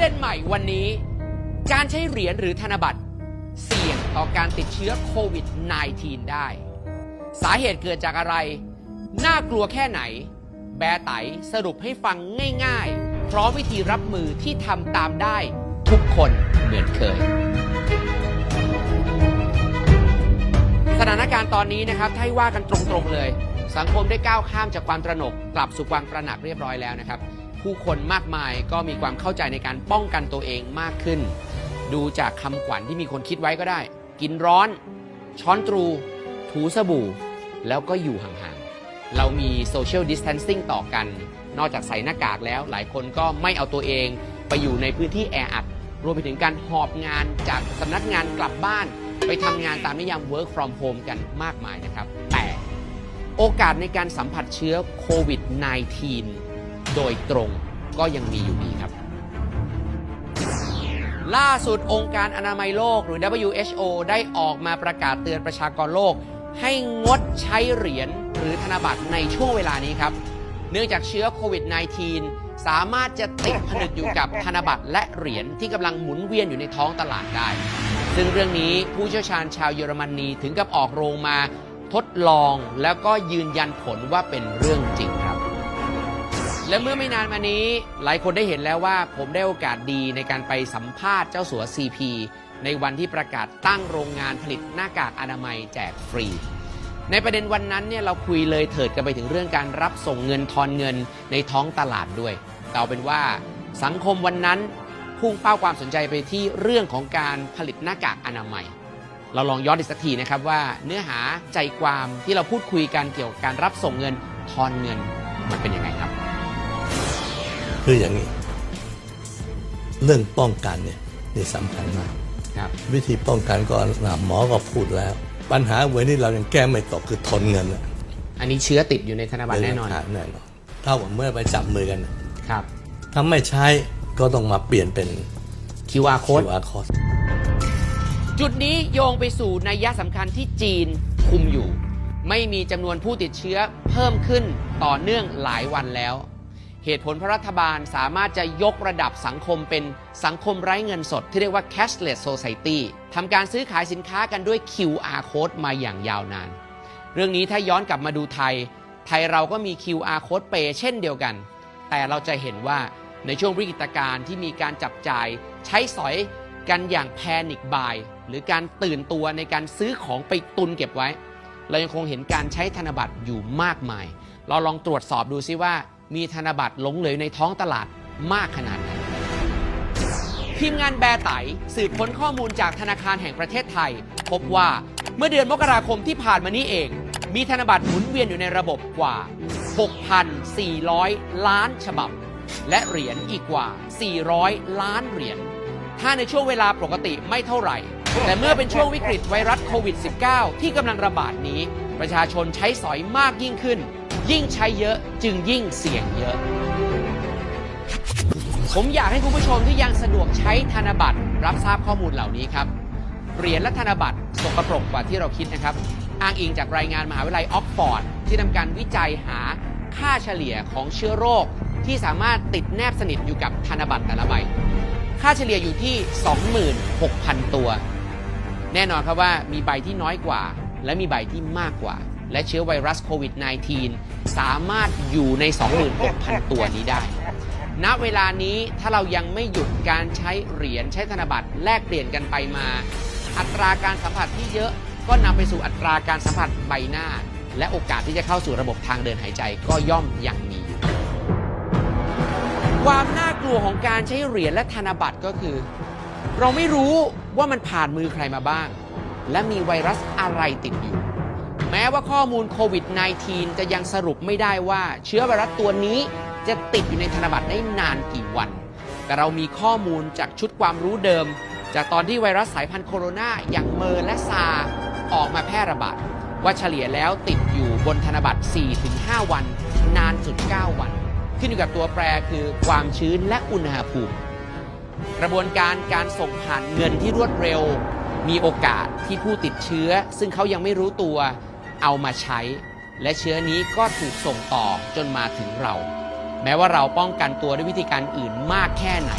เด็นใหม่วันนี้ การใช้เหรียญหรือธนบัตร เสี่ยงต่อการติดเชื้อโควิด -19 ได้ สาเหตุเกิดจากอะไร น่ากลัวแค่ไหน แบร์ไตสรุปให้ฟังง่ายๆ พร้อมวิธีรับมือที่ทำตามได้ทุกคนเหมือนเคย สถานการณ์ตอนนี้นะครับถ้าว่ากันตรงๆเลย สังคมได้ก้าวข้ามจากความตระหนกกลับสู่ความตระหนักเรียบร้อยแล้วนะครับ ผู้คนมากมายก็มีความเข้าใจในการป้องกันตัวเองมากขึ้น ดูจากคำขวัญที่มีคนคิดไว้ก็ได้ กินร้อน ช้อนตรู ถูสบู่ แล้วก็อยู่ห่างๆ เรามีโซเชียลดิส a ทนซิ่งต่อกัน นอกจากใส่หน้ากากแล้ว หลายคนก็ไม่เอาตัวเองไปอยู่ในพื้นที่แออัด รวมไปถึงการหอบงานจากสำนักงานกลับบ้าน ไปทำงานตามนิยาม work from home กันมากมายนะครับ แต่โอกาสในการสัมผัสเชื้อโควิด -19 โดยตรงก็ยังมีอยู่ดีครับ ล่าสุดองค์การอนามัยโลกหรือ WHO ได้ออกมาประกาศเตือนประชากรโลก ให้งดใช้เหรียญหรือธนบัตรในช่วงเวลานี้ครับ เนื่องจากเชื้อโควิด -19 สามารถจะติดผนึกอยู่กับธนบัตรและเหรียญที่กำลังหมุนเวียนอยู่ในท้องตลาดได้ ซึ่งเรื่องนี้ผู้เชี่ยวชาญชาวเยอรมนีถึงกับออกโรงมาทดลองแล้วก็ยืนยันผลว่าเป็นเรื่องจริงครับ และเมื่อไม่นานมานี้หลายคนได้เห็นแล้วว่าผมได้โอกาสดีในการไปสัมภาษณ์เจ้าสัว CP ในวันที่ประกาศตั้งโรงงานผลิตหน้ากากอนามัยแจกฟรี ในประเด็นวันนั้นเนี่ยเราคุยเลยเถิดกันไปถึงเรื่องการรับส่งเงินทอนเงินในท้องตลาดด้วยเอาเป็นว่าสังคมวันนั้นพุ่งเป้าความสนใจไปที่เรื่องของการผลิตหน้ากากอนามัย เราลองย้อนอีกสักทีนะครับว่าเนื้อหาใจความที่เราพูดคุยกันเกี่ยวกับการรับส่งเงินทอนเงินมันเป็นยังไงครับ คืออย่างนี้ เรื่องป้องกันเนี่ยนี่สำคัญมากครับวิธีป้องกันก็นะหมอก็พูดแล้ว ปัญหาเวยนี่เรายังแก้ไม่ตกคือทนเงินอะอันนี้เชื้อติดอยู่ในธนบัตรแน่นอนเป็หลักฐแน่นอนเท่ากับเมื่อไปจับมือกันน่ะครับถ้าไม่ใช้ก็ต้องมาเปลี่ยนเป็น QR code QR code จุดนี้โยงไปสู่นัยยะสำคัญที่จีนคุมอยู่ ไม่มีจำนวนผู้ติดเชื้อเพิ่มขึ้นต่อเนื่องหลายวันแล้ว เหตุผลเพราะรัฐบาลสามารถจะยกระดับสังคมเป็นสังคมไร้เงินสด ที่เรียกว่า cashless society ทำการซื้อขายสินค้ากันด้วย QR code มาอย่างยาวนาน เรื่องนี้ถ้าย้อนกลับมาดูไทย ไทยเราก็มี QR code pay เช่นเดียวกัน แต่เราจะเห็นว่าในช่วงวิกฤตการณ์ที่มีการจับจ่าย ใช้สอยกันอย่างแพนิคบายหรือการตื่นตัวในการซื้อของไปตุนเก็บไว้ เรายังคงเห็นการใช้ธนบัตรอยู่มากมาย เราลองตรวจสอบดูซิว่า มีธนบัตรหลงเหลือในท้องตลาดมากขนาดไหนทีมงานแบไตสืบค้นข้อมูลจากธนาคารแห่งประเทศไทย พบว่าเมื่อเดือนมกราคมที่ผ่านมานี้เอง มีธนบัตรหมุนเวียนอยู่ในระบบกว่า 6,400 ล้านฉบับ และเหรียญอีกกว่า 400 ล้านเหรียญถ้าในช่วงเวลาปกติไม่เท่าไหร่ แต่เมื่อเป็นช่วงวิกฤตไวรัสโควิด -19 ที่กำลังระบาดนี้ ประชาชนใช้สอยมากยิ่งขึ้น ยิ่งใช้เยอะจึงยิ่งเสี่ยงเยอะ ผมอยากให้คุณผู้ชมที่ยังสะดวกใช้ธนบัตรรับทราบข้อมูลเหล่านี้ครับ เหรียญและธนบัตรสกปรกกว่าที่เราคิดนะครับ อ้างอิงจากรายงานมหาวิทยาลัยออกฟอร์ด ที่ทำการวิจัยหาค่าเฉลี่ยของเชื้อโรค ที่สามารถติดแนบสนิทอยู่กับธนบัตรแต่ละใบ ค่าเฉลี่ยอยู่ที่ 26,000 ตัว แน่นอนครับว่ามีใบที่น้อยกว่า และมีใบที่มากกว่า และเชื้อไวรัสโควิด -19 สามารถอยู่ใน 26,000 ตัวนี้ได้ ณ เวลานี้ถ้าเรายังไม่หยุดการใช้เหรียญใช้ธนบัตรแลกเปลี่ยนกันไปมา อัตราการสัมผัสที่เยอะก็นำไปสู่อัตราการสัมผัสใบหน้า และโอกาสที่จะเข้าสู่ระบบทางเดินหายใจก็ย่อมยังมีอยู่ความน่ากลัวของการใช้เหรียญและธนบัตรก็คือ เราไม่รู้ว่ามันผ่านมือใครมาบ้าง และมีไวรัสอะไรติดอยู่ แม้ว่าข้อมูลโควิด -19 จะยังสรุปไม่ได้ว่าเชื้อไวรัสตัวนี้จะติดอยู่ในธนบัตรได้นานกี่วัน แต่เรามีข้อมูลจากชุดความรู้เดิม จากตอนที่ไวรัสสายพันธุ์โคโรนาอย่างเมอร์และซา ออกมาแพร่ระบาดว่าเฉลี่ยแล้วติดอยู่บนธนบัตร 4-5 วัน นานสุด 9 วัน ขึ้นอยู่กับตัวแปรคือความชื้นและอุณหภูมิ กระบวนการการส่งผ่านเงินที่รวดเร็ว มีโอกาสที่ผู้ติดเชื้อ ซึ่งเขายังไม่รู้ตัว เอามาใช้ และเชื้อนี้ก็ถูกส่งต่อจนมาถึงเรา แม้ว่าเราป้องกันตัวด้วยวิธีการอื่นมากแค่ไหน